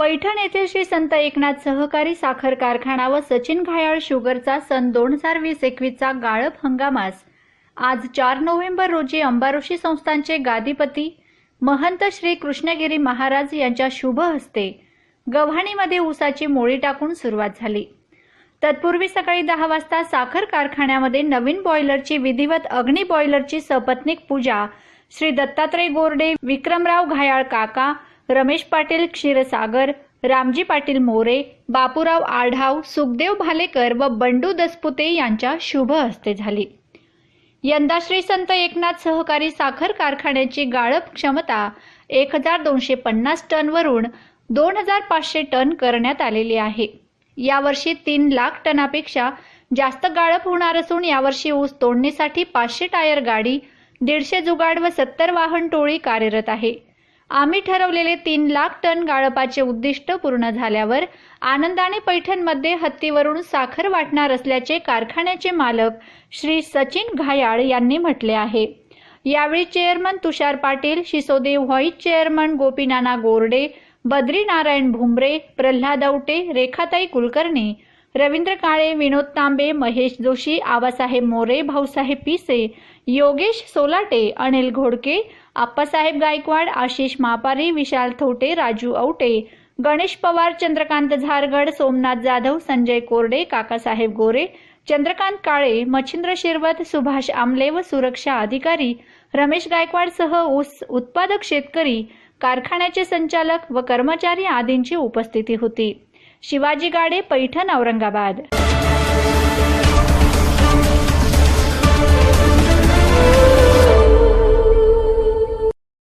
पैठण येथे श्री संत एकनाथ सहकारी साखर कारखाना व सचिन घायाळ शुगरचा सन दोन हजार वीस एकवीसचा गाळप हंगामास. आज चार नोव्हेंबर रोजी अंबारोशी संस्थांचे गादीपती महंत श्री कृष्णगिरी महाराज यांच्या शुभ हस्ते गव्हाणीमध्ये ऊसाची मोळी टाकून सुरुवात झाली. तत्पूर्वी सकाळी दहा वाजता साखर कारखान्यामध्ये नवीन बॉयलरची विधिवत अग्नी बॉयलरची सपत्निक पूजा श्री दत्तात्रय गोरडे विक्रमराव घायाळ काका रमेश पाटील क्षीरसागर रामजी पाटील मोरे बापूराव आढाव सुखदेव भालेकर व बंडू दसपुते यांच्या शुभ हस्ते झाली. यंदा श्री संत एकनाथ सहकारी साखर कारखान्याची गाळप क्षमता एक हजार दोनशे पन्नास टनवरून दोन हजार पाचशे टन करण्यात आलेली आहे. यावर्षी तीन लाख टनापेक्षा जास्त गाळप होणार असून यावर्षी ऊस तोडणीसाठी पाचशे टायर गाडी दीडशे जुगाड व सत्तर वाहन टोळी कार्यरत आहे. आम्ही ठरवलेले तीन लाख टन गाळपाचे उद्दिष्ट पूर्ण झाल्यावर आनंदाने पैठणमध्ये हत्तीवरून साखर वाटणार असल्याचे कारखान्याचे मालक श्री सचिन घायाळ यांनी म्हटले आहे. यावेळी chairman Tushar Patil Shisodev vice chairman Gopinana Gorde Badri Narayan Bhumre Pralhad Aute Rekhatai Kulkarni Ravindra Kale Vinod Tambe Mahesh Joshi Abasaheb More Bhausaheb Pise Yogesh Solate Anil Ghodke Appasaheb Gaikwad Ashish Mapari विशाल थोटे राजू औटे गणेश पवार चंद्रकांत झारगड सोमनाथ जाधव संजय कोरडे काकासाहेब गोरे चंद्रकांत काळे मच्छिंद्र शिरवत सुभाष आमले व सुरक्षा अधिकारी रमेश गायकवाडसह ऊस उत्पादक शेतकरी कारखान्याचे संचालक व कर्मचारी आदींची उपस्थिती होती. शिवाजी गाडे पैठण औरंगाबाद.